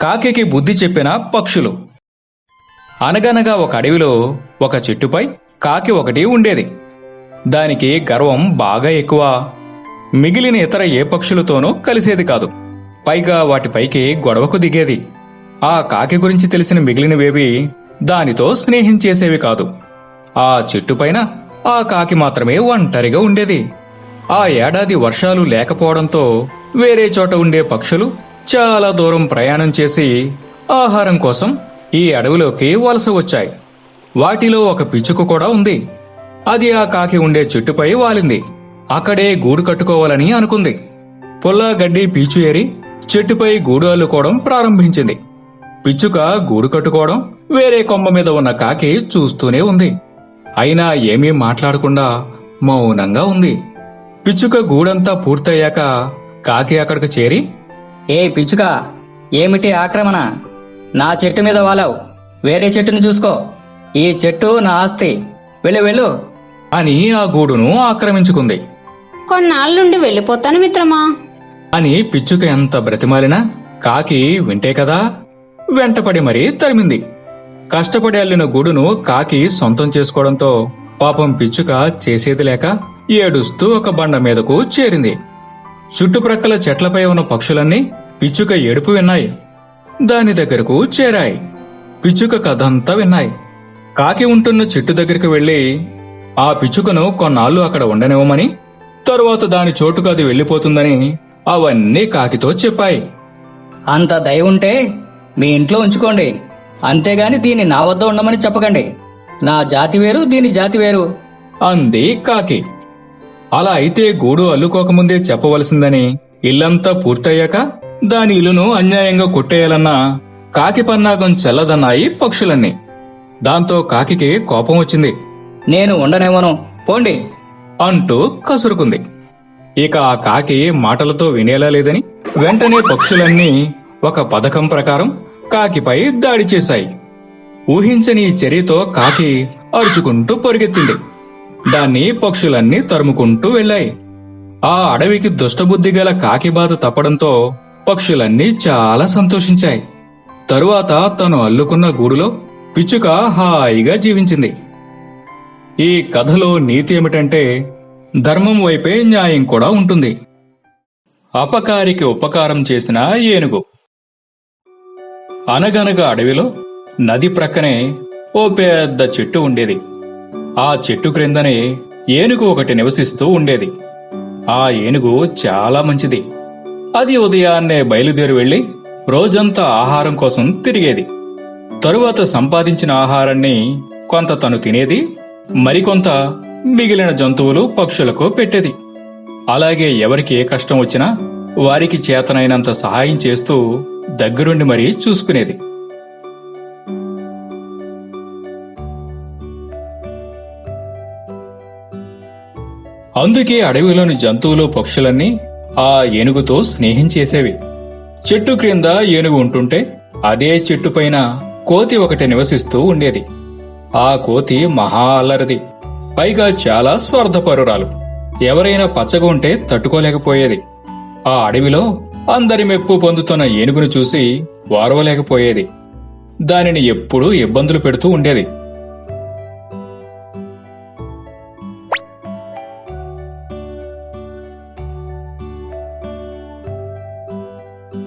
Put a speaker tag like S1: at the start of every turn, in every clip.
S1: కాకికి బుద్ధి చెప్పిన పక్షులు. అనగనగా ఒక అడవిలో ఒక చెట్టుపై కాకి ఒకటి ఉండేది. దానికి గర్వం బాగా ఎక్కువ. మిగిలిన ఇతర ఏ పక్షులతోనూ కలిసేది కాదు. పైగా వాటిపైకి గొడవకు దిగేది. ఆ కాకి గురించి తెలిసిన మిగిలినవేవి దానితో స్నేహించేసేవి కాదు. ఆ చెట్టుపైన ఆ కాకి మాత్రమే ఒంటరిగా ఉండేది. ఆ ఏడాది వర్షాలు లేకపోవడంతో వేరే చోట ఉండే పక్షులు చాలా దూరం ప్రయాణం చేసి ఆహారం కోసం ఈ అడవిలోకి వలస వచ్చాయి. వాటిలో ఒక పిచ్చుక కూడా ఉంది. అది ఆ కాకి ఉండే చెట్టుపై వాలింది. అక్కడే గూడు కట్టుకోవాలని అనుకుంది. పొల్లా గడ్డి పీచు ఏరి చెట్టుపై గూడు అల్లుకోవడం ప్రారంభించింది. పిచ్చుక గూడు కట్టుకోవడం వేరే కొమ్మ మీద ఉన్న కాకి చూస్తూనే ఉంది. అయినా ఏమీ మాట్లాడకుండా మౌనంగా ఉంది. పిచ్చుక గూడంతా పూర్తయ్యాక కాకి అక్కడికి చేరి
S2: ఏ పిచ్చుక ఏమిటి ఆక్రమణ? నా చెట్టు మీద వాలావు. వేరే చెట్టుని చూసుకో. ఈ చెట్టు నా ఆస్తి. వెళ్ళు వెళ్ళు.
S1: అని ఆ గూడును ఆక్రమించుకుంది.
S3: కొన్నాళ్ళుండి వెళ్ళిపోతాను మిత్రమా?
S1: అని పిచ్చుక ఎంత బ్రతిమాలినా కాకి వింటే కదా? వెంటపడి మరీ తరిమింది. కష్టపడి అల్లిన గూడును కాకి సొంతం చేసుకోవడంతో పాపం పిచ్చుక చేసేది లేక ఏడుస్తూ ఒక బండ మీదకు చేరింది. చుట్టుప్రక్కల చెట్లపై ఉన్న పక్షులన్నీ పిచ్చుక ఏడుపు విన్నాయి. దాని దగ్గరకు చేరాయి. పిచ్చుక కథంతా విన్నాయి. కాకి ఉంటున్న చెట్టు దగ్గరికి వెళ్ళి ఆ పిచ్చుకను కొన్నాళ్ళు అక్కడ ఉండనివ్వమని తరువాత దాని చోటుకు అది వెళ్ళిపోతుందని అవన్నీ కాకితో చెప్పాయి.
S2: అంత దయ ఉంటే మీ ఇంట్లో ఉంచుకోండి. అంతేగాని దీన్ని నా వద్ద ఉండమని చెప్పకండి. నా జాతి వేరు దీని జాతి వేరు.
S1: అంది కాకి. అలా అయితే గూడు అల్లుకోకముందే చెప్పవలసిందని ఇల్లంతా పూర్తయ్యాక దాని ఇల్లును అన్యాయంగా కొట్టేయాలన్నా కాకి పన్నాగం చెల్లదన్నాయి పక్షులన్నీ. దాంతో కాకికి కోపం వచ్చింది.
S2: నేను ఉండనేమను. పోండి.
S1: అంటూ కసురుకుంది. ఇక ఆ కాకి మాటలతో వినేలా లేదని వెంటనే పక్షులన్నీ ఒక పథకం ప్రకారం కాకిపై దాడి చేశాయి. ఊహించని చర్యతో కాకి అరుచుకుంటూ పరిగెత్తింది. దాన్ని పక్షులన్నీ తరుముకుంటూ వెళ్ళాయి. ఆ అడవికి దుష్టబుద్ధి గల కాకి బాధ తప్పడంతో పక్షులన్నీ చాలా సంతోషించాయి. తరువాత తను అల్లుకున్న గూడులో పిచ్చుక హాయిగా జీవించింది. ఈ కథలో నీతి ఏమిటంటే ధర్మం వైపే న్యాయం కూడా ఉంటుంది. అపకారికి ఉపకారం చేసిన ఏనుగు. అనగనగా అడవిలో నది ప్రక్కనే ఓ పెద్ద చెట్టు ఉండేది. ఆ చెట్టు క్రిందనే ఏనుగు ఒకటి నివసిస్తూ ఉండేది. ఆ ఏనుగు చాలా మంచిది. అది ఉదయాన్నే బయలుదేరి వెళ్ళి రోజంతా ఆహారం కోసం తిరిగేది. తరువాత సంపాదించిన ఆహారాన్ని కొంత తను తినేది మరికొంత మిగిలిన జంతువులు పక్షులకు పెట్టేది. అలాగే ఎవరికి ఏ కష్టం వచ్చినా వారికి చేతనైనంత సహాయం చేస్తూ దగ్గరుండి మరీ చూసుకునేది. అందుకే అడవిలోని జంతువులు పక్షులన్నీ ఆ ఏనుగుతో స్నేహం చేసేవి. చెట్టు క్రింద ఏనుగు ఉంటుంటే అదే చెట్టుపైన కోతి ఒకటి నివసిస్తూ ఉండేది. ఆ కోతి మహా అల్లరిది. పైగా చాలా స్వార్థపరురాలు. ఎవరైనా పచ్చగా ఉంటే తట్టుకోలేకపోయేది. ఆ అడవిలో అందరి మెప్పు పొందుతున్న ఏనుగును చూసి వారవలేకపోయేది. దానిని ఎప్పుడూ ఇబ్బందులు పెడుతూ ఉండేది.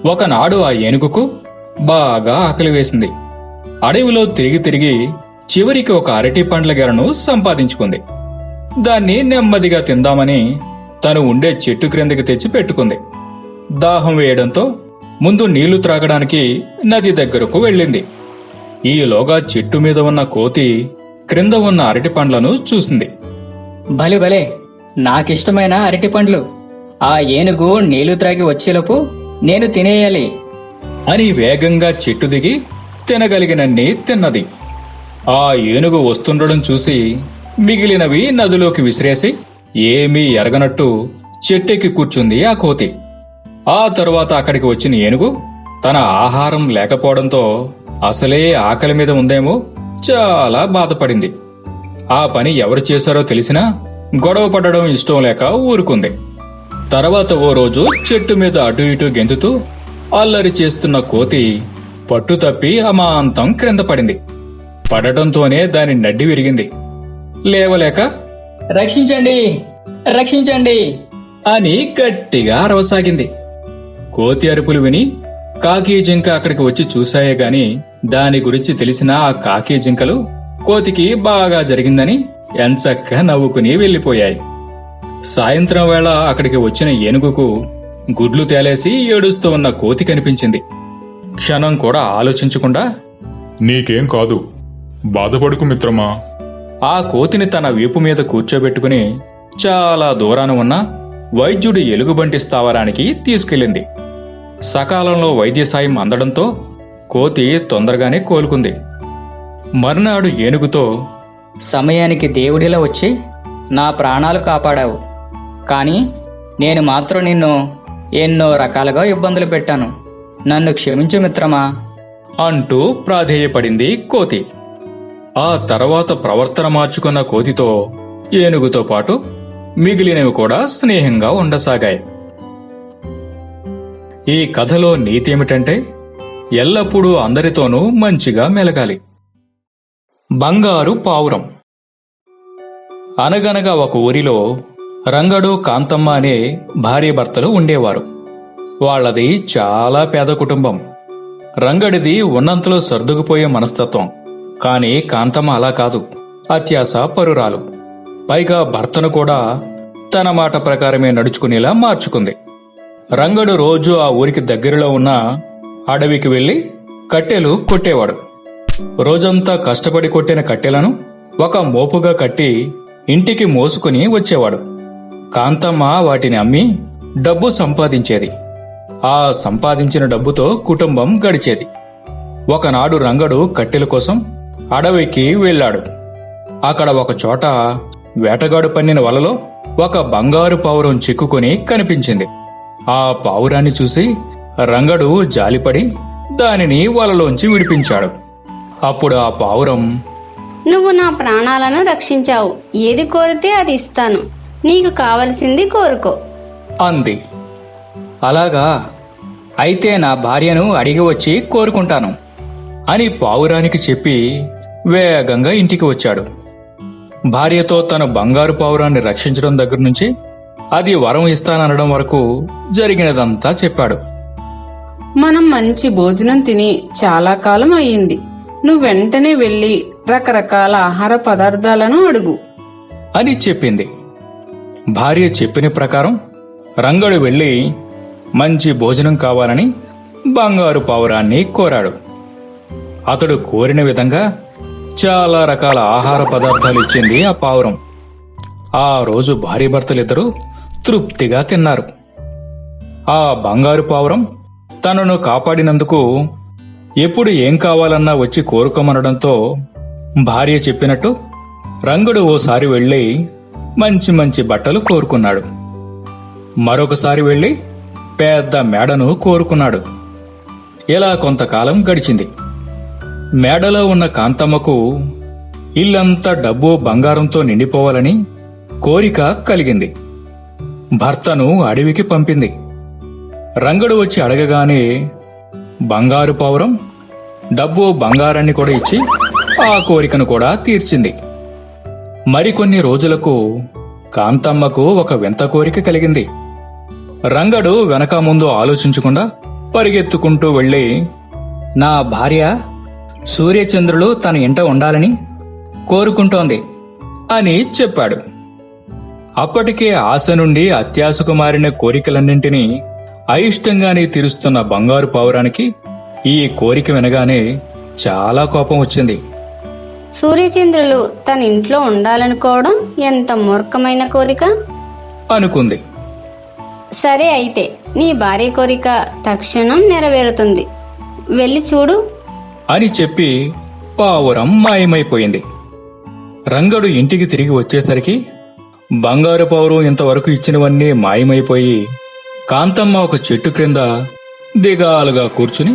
S1: ఒకనాడు ఆ ఏనుగుకు బాగా ఆకలి వేసింది. అడవిలో తిరిగి తిరిగి చివరికి ఒక అరటి పండ్ల గెలను సంపాదించుకుంది. దాన్ని నెమ్మదిగా తిందామని తను ఉండే చెట్టు క్రిందకి తెచ్చి పెట్టుకుంది. దాహం వేయడంతో ముందు నీళ్ళు త్రాగడానికి నది దగ్గరకు వెళ్ళింది. ఈలోగా చెట్టు మీద ఉన్న కోతి క్రింద ఉన్న అరటి పండ్లను చూసింది.
S2: భలే భలే! నాకిష్టమైన అరటి పండ్లు. ఆ ఏనుగు నీళ్ళు త్రాగి వచ్చేలోపు నేను తినేయాలి.
S1: అని వేగంగా చెట్టు దిగి తినగలిగినన్ని తిన్నది. ఆ ఏనుగు వస్తుండడం చూసి మిగిలినవి నదిలోకి విసిరేసి ఏమీ ఎరగనట్టు చెట్టెక్కి కూర్చుంది ఆ కోతి. ఆ తరువాత అక్కడికి వచ్చిన ఏనుగు తన ఆహారం లేకపోవడంతో అసలే ఆకలి మీద ఉందేమో చాలా బాధపడింది. ఆ పని ఎవరు చేశారో తెలిసినా గొడవ పడడం ఇష్టం లేక ఊరుకుంది. తర్వాత ఓ రోజు చెట్టు మీద అటు ఇటు గెంతుతూ అల్లరి చేస్తున్న కోతి పట్టు తప్పి అమాంతం క్రింద పడింది. పడటంతోనే దాని నడ్డి విరిగింది. లేవలేక
S2: రక్షించండి రక్షించండి
S1: అని గట్టిగా అరవసాగింది. కోతి అరుపులు విని కాకి జింక అక్కడికి వచ్చి చూశాయే గాని దాని గురించి తెలిసిన ఆ కాకి జింకలు కోతికి బాగా జరిగిందని ఎంచక్క నవ్వుకుని వెళ్ళిపోయాయి సాయంత్రం వేళ అక్కడికి వచ్చిన ఏనుగుకు గుడ్లు తేలేసి ఏడుస్తూ ఉన్న కోతి కనిపించింది. క్షణం కూడా ఆలోచించకుండా
S4: నీకేం కాదు బాధపడుకు మిత్రమా?
S1: ఆ కోతిని తన వీపు మీద కూర్చోబెట్టుకుని చాలా దూరాన ఉన్న వైద్యుడి ఎలుగుబంటి స్థావరానికి తీసుకెళ్ళింది. సకాలంలో వైద్య సాయం అందడంతో కోతి తొందరగానే కోలుకుంది. మర్నాడు ఏనుగుతో
S2: సమయానికి దేవుడిలా వచ్చి నా ప్రాణాలు కాపాడావు. కానీ నేను మాత్రం నిన్ను ఎన్నో రకాలుగా ఇబ్బందులు పెట్టాను. నన్ను క్షమించు మిత్రమా?
S1: అంటూ ప్రాధేయపడింది కోతి. ఆ తర్వాత ప్రవర్తన మార్చుకున్న కోతితో ఏనుగుతో పాటు మిగిలినవి కూడా స్నేహంగా ఉండసాగాయి. ఈ కథలో నీతి ఏమిటంటే ఎల్లప్పుడూ అందరితోనూ మంచిగా మెలగాలి. బంగారు పావురం. అనగనగా ఒక ఊరిలో రంగడు కాంతమ్మ అనే భార్యాభర్తలు ఉండేవారు. వాళ్ళది చాలా పేద కుటుంబం. రంగడిది ఉన్నంతలో సర్దుకుపోయే మనస్తత్వం. కాని కాంతమ్మ అలా కాదు. అత్యాస పరురాలు. పైగా భర్తను కూడా తన మాట ప్రకారమే నడుచుకునేలా మార్చుకుంది. రంగడు రోజు ఆ ఊరికి దగ్గరలో ఉన్న అడవికి వెళ్ళి కట్టెలు కొట్టేవాడు. రోజంతా కష్టపడి కొట్టిన కట్టెలను ఒక మోపుగా కట్టి ఇంటికి మోసుకుని వచ్చేవాడు. కాంతమ్మ వాటిని అమ్మి డబ్బు సంపాదించేది. ఆ సంపాదించిన డబ్బుతో కుటుంబం గడిచేది. ఒకనాడు రంగడు కట్టెల కోసం అడవికి వెళ్ళాడు. అక్కడ ఒక చోట వేటగాడు పన్నిన వలలో ఒక బంగారు పావురం చిక్కుకొని కనిపించింది. ఆ పావురాన్ని చూసి రంగడు జాలిపడి దానిని వలలోంచి విడిపించాడు. అప్పుడు ఆ పావురం
S3: నువ్వు నా ప్రాణాలను రక్షించావు. ఏది కోరితే అది ఇస్తాను. నీకు కావలసింది కోరుకో.
S1: అంది.
S2: అలాగా అయితే నా భార్యను అడిగి వచ్చి కోరుకుంటాను
S1: అని పావురానికి చెప్పి వేగంగా ఇంటికి వచ్చాడు. భార్యతో తన బంగారు పావురాన్ని రక్షించడం దగ్గర నుంచి అది వరం ఇస్తాననడం వరకు జరిగినదంతా చెప్పాడు.
S5: మనం మంచి భోజనం తిని చాలా కాలం అయ్యింది. నువ్వు వెంటనే వెళ్ళి రకరకాల ఆహార పదార్థాలను అడుగు.
S1: అని చెప్పింది. భార్య చెప్పిన ప్రకారం రంగడు వెళ్ళి మంచి భోజనం కావాలని బంగారు పావురాన్ని కోరాడు. అతడు కోరిన విధంగా చాలా రకాల ఆహార పదార్థాలు ఇచ్చింది ఆ పావురం. ఆ రోజు భార్యభర్తలిద్దరూ తృప్తిగా తిన్నారు. ఆ బంగారు పావురం తనను కాపాడినందుకు ఎప్పుడు ఏం కావాలన్నా వచ్చి కోరుకోమనడంతో భార్య చెప్పినట్టు రంగుడు ఓసారి వెళ్ళి మంచి మంచి బట్టలు కోరుకున్నాడు. మరొకసారి వెళ్ళి పెద్ద మేడను కోరుకున్నాడు. ఇలా కొంతకాలం గడిచింది. మేడలో ఉన్న కాంతమ్మకు ఇల్లంతా డబ్బు బంగారంతో నిండిపోవాలని కోరిక కలిగింది. భర్తను అడవికి పంపింది. రంగడు వచ్చి అడగగానే బంగారు పావురం డబ్బు బంగారాన్ని కూడా ఇచ్చి ఆ కోరికను కూడా తీర్చింది. మరికొన్ని రోజులకు కాంతమ్మకు ఒక వింత కోరిక కలిగింది. రంగడు వెనక ముందు ఆలోచించకుండా పరిగెత్తుకుంటూ వెళ్ళి
S2: నా భార్య సూర్యచంద్రులు తన ఇంట ఉండాలని కోరుకుంటోంది
S1: అని చెప్పాడు. అప్పటికే ఆశ నుండి అత్యాశకు మారిన కోరికలన్నింటినీ అయిష్టంగానే తీరుస్తున్న బంగారు పావురానికి ఈ కోరిక వినగానే చాలా కోపం వచ్చింది.
S3: సూర్యచంద్రులు తన ఇంట్లో ఉండాలనుకోవడం ఎంత మూర్ఖమైన కోరిక?
S1: అనుకుంది.
S3: సరే అయితే నీ భార్య కోరిక తక్షణం నెరవేరుతుంది. వెళ్ళి చూడు.
S1: అని చెప్పి పావురం మాయమైపోయింది. రంగడు ఇంటికి తిరిగి వచ్చేసరికి బంగారు పావురం ఇంతవరకు ఇచ్చినవన్నీ మాయమైపోయి కాంతమ్మ ఒక చెట్టు క్రింద దిగాలుగా కూర్చుని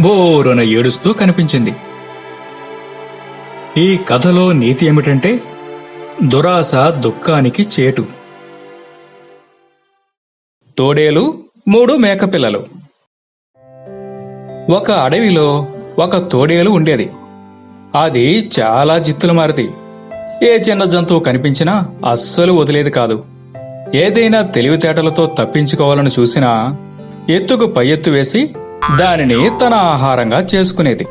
S1: బోరున ఏడుస్తూ కనిపించింది. ఈ కథలో నీతి ఏమిటంటే దురాశ దుఃఖానికి చేటు. తోడేలు మూడు మేకపిల్లలు. ఒక అడవిలో ఒక తోడేలు ఉండేది. అది చాలా జిత్తులు మారిది. ఏ చిన్న జంతువు కనిపించినా అస్సలు వదిలేది కాదు. ఏదైనా తెలివితేటలతో తప్పించుకోవాలని చూసినా ఎత్తుకు పై ఎత్తు వేసి దానిని తన ఆహారంగా చేసుకునేది.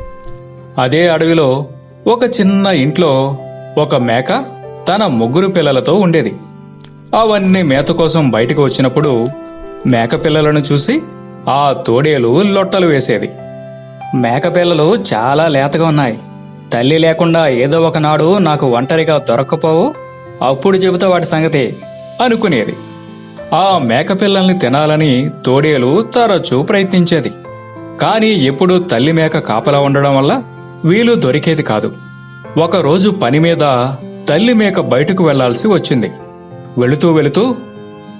S1: అదే అడవిలో ఒక చిన్న ఇంట్లో ఒక మేక తన ముగ్గురు పిల్లలతో ఉండేది. అవన్నీ మేత కోసం బయటకు వచ్చినప్పుడు మేక పిల్లలను చూసి ఆ తోడేలు లొట్టలు వేసేది. మేకపిల్లలు చాలా లేతగా ఉన్నాయి. తల్లి లేకుండా ఏదో ఒకనాడు నాకు ఒంటరిగా దొరక్కపోవు అప్పుడు చెబుతా వాటి సంగతి అనుకునేది. ఆ మేకపిల్లల్ని తినాలని తోడేలు తరచూ ప్రయత్నించేది. కానీ ఎప్పుడూ తల్లి మేక కాపలా ఉండడం వల్ల వీలు దొరికేది కాదు. ఒకరోజు పని మీద తల్లి మేక బయటకు వెళ్ళాల్సి వచ్చింది. వెళుతూ వెళుతూ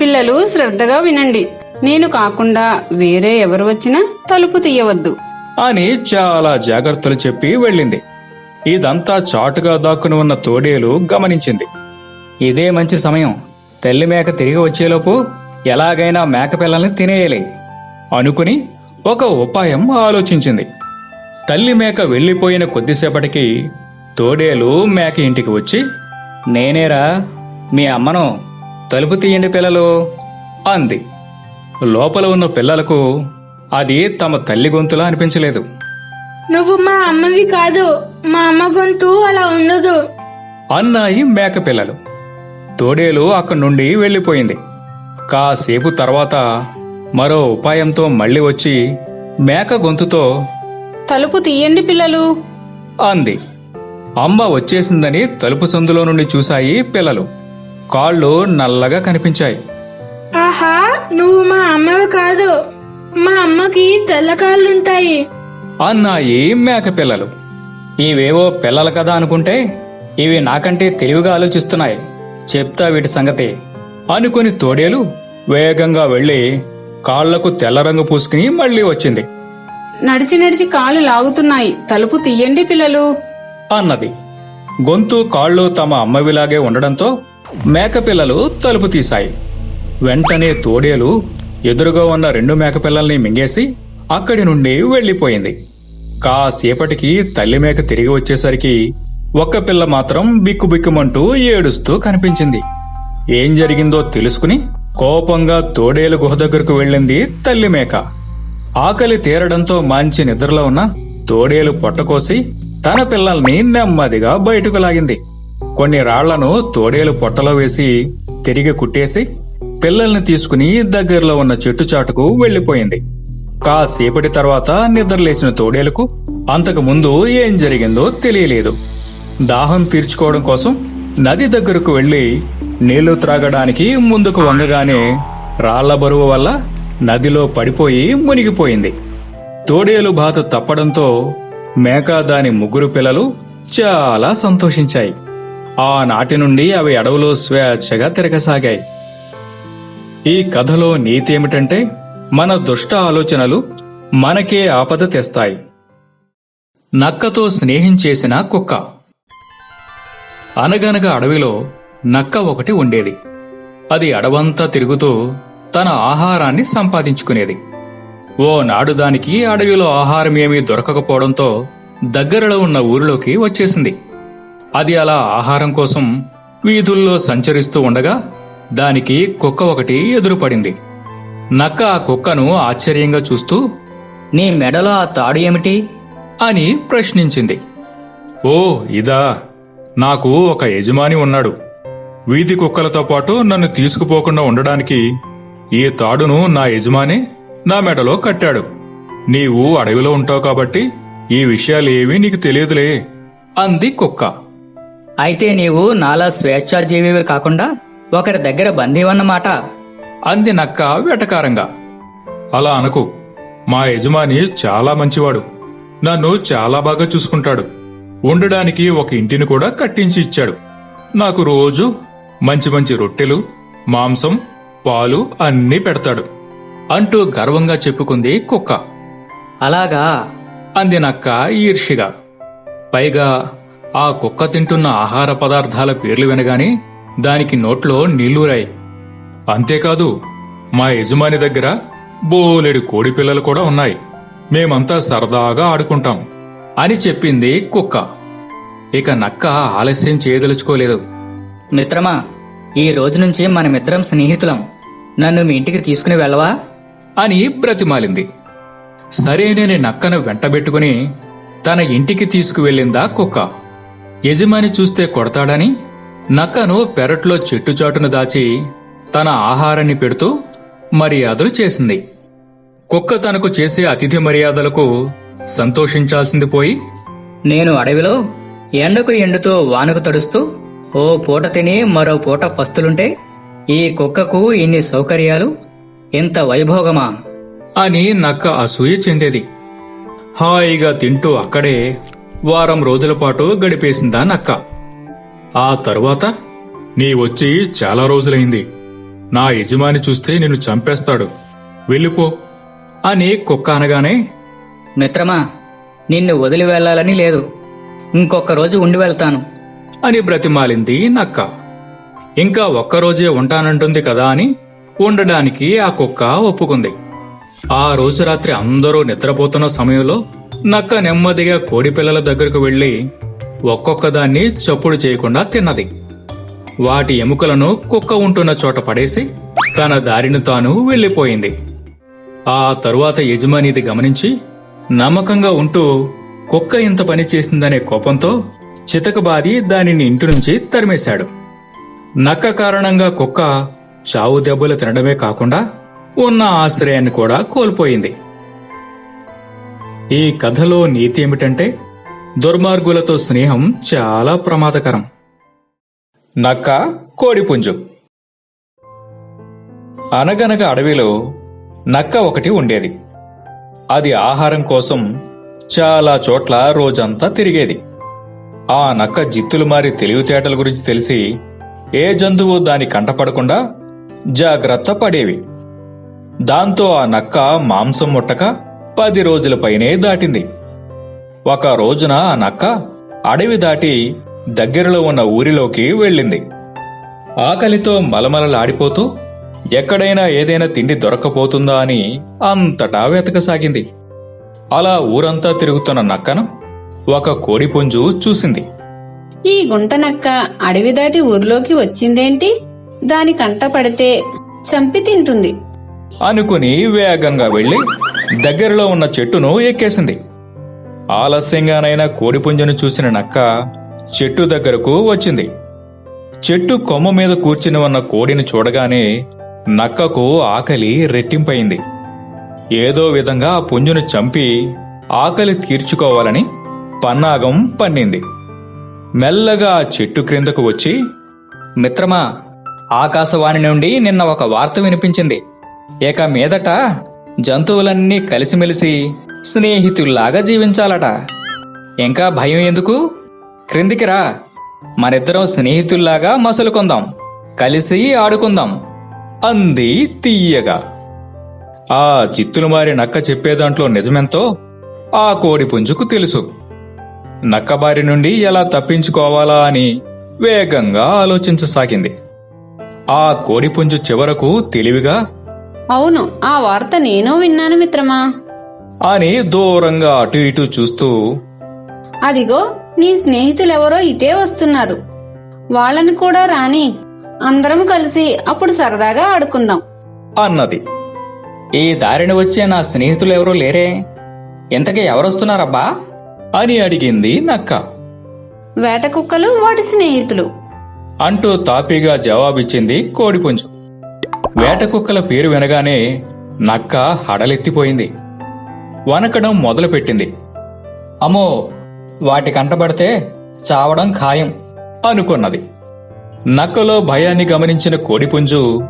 S5: పిల్లలు శ్రద్ధగా వినండి. నేను కాకుండా వేరే ఎవరు వచ్చినా తలుపు తీయవద్దు.
S1: అని చాలా జాగ్రత్తలు చెప్పి వెళ్ళింది. ఇదంతా చాటుగా దాక్కుని ఉన్న తోడేలు గమనించింది. ఇదే మంచి సమయం. తల్లి మేక తిరిగి వచ్చేలోపు ఎలాగైనా మేక పిల్లల్ని తినేయాలి. అనుకుని ఒక ఉపాయం ఆలోచించింది. తల్లి మేక వెళ్ళిపోయిన కొద్దిసేపటికి తోడేలు మేక ఇంటికి వచ్చి నేనేరా మీ అమ్మను తలుపు తీయండి పిల్లలు అంది. లోపల ఉన్న పిల్లలకు అది తమ తల్లి గొంతులా అనిపించలేదు.
S3: నువ్వు మా అమ్మవి కాదు మా అమ్మ గొంతు అలా ఉండదు
S1: అన్నాయి మేక పిల్లలు. తోడేలు అక్కడి నుండి వెళ్ళిపోయింది. కాసేపు తర్వాత మరో ఉపాయంతో మళ్ళీ వచ్చి మేక గొంతుతో
S5: తలుపు తీయండి పిల్లలు.
S1: అంది. అమ్మ వచ్చేసిందని తలుపు సందులో నుండి చూశాయి పిల్లలు. కాళ్ళు నల్లగా కనిపించాయి.
S3: ఆహా నువ్వు మా అమ్మవి కాదు. మా అమ్మకి తెల్లకాళ్ళుంటాయి
S1: అన్నాయి మేక పిల్లలు. ఇవేవో పిల్లలు కదా అనుకుంటే ఇవి నాకంటే తెలివిగా ఆలోచిస్తున్నాయి. చెప్తా వీటి సంగతి. అనుకుని తోడేలు వేగంగా వెళ్ళి కాళ్ళకు తెల్ల రంగు పూసుకుని మళ్ళీ వచ్చింది.
S5: నడిచి నడిచి కాలు లాగుతున్నాయి. తలుపు తీయండి పిల్లలు.
S1: అన్నది. గొంతు కాళ్ళు తమ అమ్మవిలాగే ఉండడంతో మేకపిల్లలు తలుపు తీశాయి. వెంటనే తోడేలు ఎదురుగా ఉన్న రెండు మేకపిల్లల్ని మింగేసి అక్కడి నుండి వెళ్ళిపోయింది కాసేపటికి తల్లి మేక తిరిగి వచ్చేసరికి ఒక్క పిల్ల మాత్రం బిక్కుబిక్కుమంటూ ఏడుస్తూ కనిపించింది. ఏం జరిగిందో తెలుసుకుని కోపంగా తోడేలు గుహ దగ్గరకు వెళ్ళింది తల్లి మేక. ఆకలి తీరడంతో మంచి నిద్రలో ఉన్న తోడేలు పొట్టకోసి తన పిల్లల్ని నెమ్మదిగా బయటకు లాగింది. కొన్ని రాళ్ళను తోడేలు పొట్టలో వేసి తిరిగి కుట్టేసి పిల్లల్ని తీసుకుని దగ్గరలో ఉన్న చెట్టు చాటుకు వెళ్ళిపోయింది కాసేపటి తర్వాత నిద్రలేసిన తోడేలుకు అంతకు ముందు ఏం జరిగిందో తెలియలేదు. దాహం తీర్చుకోవడం కోసం నది దగ్గరకు వెళ్ళి నీళ్ళు త్రాగడానికి ముందుకు వంగగానే రాళ్ళ బరువు వల్ల నదిలో పడిపోయి మునిగిపోయింది. తోడేలు బాత తప్పడంతో మేక దాని ముగ్గురు పిల్లలు చాలా సంతోషించాయి. ఆనాటి నుండి అవి అడవులో స్వేచ్ఛగా తిరగసాగాయి. ఈ కథలో నీతి ఏమిటంటే మన దుష్ట ఆలోచనలు మనకే ఆపద తెస్తాయి. నక్కతో స్నేహం చేసిన కుక్క. అనగనగా అడవిలో నక్క ఒకటి ఉండేది. అది అడవంతా తిరుగుతూ తన ఆహారాన్ని సంపాదించుకునేది. ఓ నాడు దానికి అడవిలో ఆహారం ఏమీ దొరకకపోవడంతో దగ్గరలో ఉన్న ఊరిలోకి వచ్చేసింది. అది అలా ఆహారం కోసం వీధుల్లో సంచరిస్తూ ఉండగా దానికి కుక్క ఒకటి ఎదురుపడింది నక్క ఆ కుక్కను ఆశ్చర్యంగా చూస్తూ
S2: నీ మెడలో ఆ తాడు ఏమిటి?
S1: అని ప్రశ్నించింది.
S4: ఓ ఇదా. నాకు ఒక యజమాని ఉన్నాడు. వీధి కుక్కలతో పాటు నన్ను తీసుకుపోకుండా ఉండడానికి ఈ తాడును నా యజమాని నా మెడలో కట్టాడు. నీవు అడవిలో ఉంటావు కాబట్టి ఈ విషయాలేవీ నీకు తెలియదులే
S1: అంది కుక్క.
S2: అయితే నీవు నాలా స్వేచ్ఛాజీవివి కాకుండా ఒకరి దగ్గర బందీవన్నమాట
S1: అంది నక్క వెటకారంగా.
S4: అలా అనకు. మా యజమాని చాలా మంచివాడు. నన్ను చాలా బాగా చూసుకుంటాడు. ఉండడానికి ఒక ఇంటిని కూడా కట్టించి ఇచ్చాడు. నాకు రోజు మంచి మంచి రొట్టెలు మాంసం పాలు అన్నీ పెడతాడు.
S1: అంటూ గర్వంగా చెప్పుకుంది కుక్క.
S2: అలాగా?
S1: అంది నక్క ఈర్షిగా పైగా ఆ కుక్క తింటున్న ఆహార పదార్థాల పేర్లు వినగానే దానికి నోట్లో నీళ్ళూరాయి
S4: అంతేకాదు మా యజమాని దగ్గర బోలెడు కోడి పిల్లలు కూడా ఉన్నాయి. మేమంతా సరదాగా ఆడుకుంటాం
S1: అని చెప్పింది కుక్క. ఇక నక్క ఆలస్యం చేయదలుచుకోలేదు.
S2: మిత్రమా ఈ రోజు నుంచి మనమిద్దరం స్నేహితులం. నన్ను మీ ఇంటికి తీసుకుని వెళ్ళవా?
S1: అని బ్రతిమాలింది. సరేనని నక్కను వెంటబెట్టుకుని తన ఇంటికి తీసుకువెళ్ళిందా కుక్క. యజమాని చూస్తే కొడతాడని నక్కను పెరట్లో చెట్టు చాటును దాచి తన ఆహారాన్ని పెడుతూ మర్యాదలు చేసింది. కుక్క తనకు చేసే అతిథి మర్యాదలకు సంతోషించాల్సింది పోయి
S2: నేను అడవిలో ఎండకు ఎండుతో వానకు తడుస్తూ ఓ పూట తిని మరో పూట పస్తులుంటే ఈ కుక్కకు ఇన్ని సౌకర్యాలు? ఇంత వైభోగమా?
S1: అని నక్క అసూయ చెందేది. హాయిగా తింటూ అక్కడే వారం రోజుల పాటు గడిపేసిందా నక్క.
S4: ఆ తరువాత నీ వచ్చి చాలా రోజులైంది. నా యజమాని చూస్తే నిన్ను చంపేస్తాడు. వెళ్ళిపో
S1: అని కుక్క అనగానే
S2: మిత్రమా నిన్ను వదిలి వెళ్ళాలని లేదు. ఇంకొక రోజు ఉండి వెళ్తాను.
S1: అని బ్రతిమాలింది నక్క. ఇంకా ఒక్కరోజే ఉంటానంటుంది కదా అని ఉండడానికి ఆ కుక్క ఒప్పుకుంది. ఆ రోజు రాత్రి అందరూ నిద్రపోతున్న సమయంలో నక్క నెమ్మదిగా కోడిపిల్లల దగ్గరకు వెళ్ళి ఒక్కొక్క దాన్ని చప్పుడు చేయకుండా తిన్నది. వాటి ఎముకలను కుక్క ఉంటున్న చోట పడేసి తన దారిని తాను వెళ్ళిపోయింది ఆ తరువాత యజమానిది గమనించి నమ్మకంగా ఉంటూ కుక్క ఇంత పని చేసిందనే కోపంతో చితకబాది దానిని ఇంటి నుంచి తరిమేశాడు. నక్క కారణంగా కుక్క చావు దెబ్బలు తినడమే కాకుండా ఉన్న ఆశ్రయాన్ని కూడా కోల్పోయింది. ఈ కథలో నీతి ఏమిటంటే దుర్మార్గులతో స్నేహం చాలా ప్రమాదకరం. నక్క కోడిపుంజు. అనగనగా అడవిలో నక్క ఒకటి ఉండేది. అది ఆహారం కోసం చాలా చోట్ల రోజంతా తిరిగేది. ఆ నక్క జిత్తులు మారి తెలివితేటల గురించి తెలిసి ఏ జంతువు దాని కంటపడకుండా జాగ్రత్త పడేవి. దాంతో ఆ నక్క మాంసం ముట్టక పది రోజుల పైనే దాటింది. ఒక రోజున ఆ నక్క అడవి దాటి దగ్గరలో ఉన్న ఊరిలోకి వెళ్ళింది. ఆకలితో మలమలలాడిపోతూ ఎక్కడైనా ఏదైనా తిండి దొరక్కపోతుందా అని అంతటా వెతకసాగింది. అలా ఊరంతా తిరుగుతున్న నక్కను ఒక కోడిపుంజు చూసింది.
S5: ఈ గుంట నక్క అడవి దాటి ఊర్లోకి వచ్చిందేంటి? దాని కంట పడితే చంపి తింటుంది.
S1: అనుకుని వేగంగా వెళ్ళి దగ్గరలో ఉన్న చెట్టును ఎక్కేసింది. ఆలస్యంగానైనా కోడిపుంజను చూసిన నక్క చెట్టు దగ్గరకు వచ్చింది. చెట్టు కొమ్మ మీద కూర్చుని ఉన్న కోడిని చూడగానే నక్కకు ఆకలి రెట్టింపయింది ఏదో విధంగా ఆ పుంజును చంపి ఆకలి తీర్చుకోవాలని పన్నాగం పన్నింది. మెల్లగా చెట్టు క్రిందకు వచ్చి
S2: మిత్రమా ఆకాశవాణి నుండి నిన్న ఒక వార్త వినిపించింది. ఇక మీదట జంతువులన్నీ కలిసిమెలిసి స్నేహితుల్లాగా జీవించాలట. ఇంకా భయం ఎందుకు? క్రిందికి రా. మనిద్దరం స్నేహితుల్లాగా మసులుకుందాం. కలిసి ఆడుకుందాం.
S1: అంది తీయగా ఆ చిత్తులు మారి నక్క చెప్పేదాంట్లో నిజమెంతో ఆ కోడి పుంజుకు తెలుసు. నక్క బారి నుండి ఎలా తప్పించుకోవాలా అని వేగంగా ఆలోచించసాగింది. ఆ కోడిపుంజు చివరకు తెలివిగా
S5: అవును ఆ వార్త నేను విన్నాను మిత్రమా?
S1: అని దూరంగా అటు ఇటు చూస్తూ
S5: అదిగో నీ స్నేహితులెవరో ఇటే వస్తున్నారు. వాళ్ళని కూడా రాని అందరం కలిసి అప్పుడు సరదాగా ఆడుకుందాం.
S1: అన్నది.
S2: ఈ దారిని వచ్చే నా స్నేహితులు ఎవరూ లేరే? ఇంతకీ ఎవరొస్తున్నారబ్బా?
S1: అని అడిగింది నక్క.
S5: వేట కుక్కలు వాటి స్నేహితులు.
S1: అంటూ తాపీగా జవాబిచ్చింది కోడిపుంజు. వేట కుక్కల పేరు వినగానే నక్క హడలెత్తిపోయింది. వనకడం మొదలుపెట్టింది.
S2: అమ్మో వాటి కంటపడితే చావడం ఖాయం
S1: అనుకున్నది. నక్కలో భయాన్ని గమనించిన కోడిపుంజు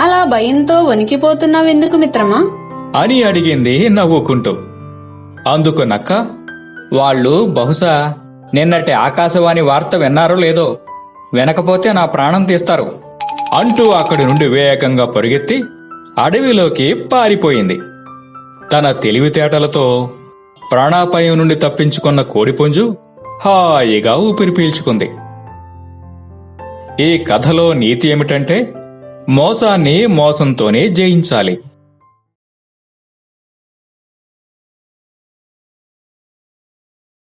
S5: అలా భయంతో వణికిపోతున్నావెందుకు మిత్రమా?
S1: అని అడిగింది నవ్వుకుంటూ. అందుకు నక్క
S2: వాళ్ళు బహుశా నిన్నటి ఆకాశవాణి వార్త విన్నారో లేదో వినకపోతే నా ప్రాణం తీస్తారు.
S1: అంటూ అక్కడి నుండి వేగంగా పరుగెత్తి అడవిలోకి పారిపోయింది. తన తెలివితేటలతో ప్రాణాపాయం నుండి తప్పించుకున్న కోడిపుంజు హాయిగా ఊపిరి పీల్చుకుంది. ఈ కథలో నీతి ఏమిటంటే మోసాన్ని మోసంతోనే జయించాలి.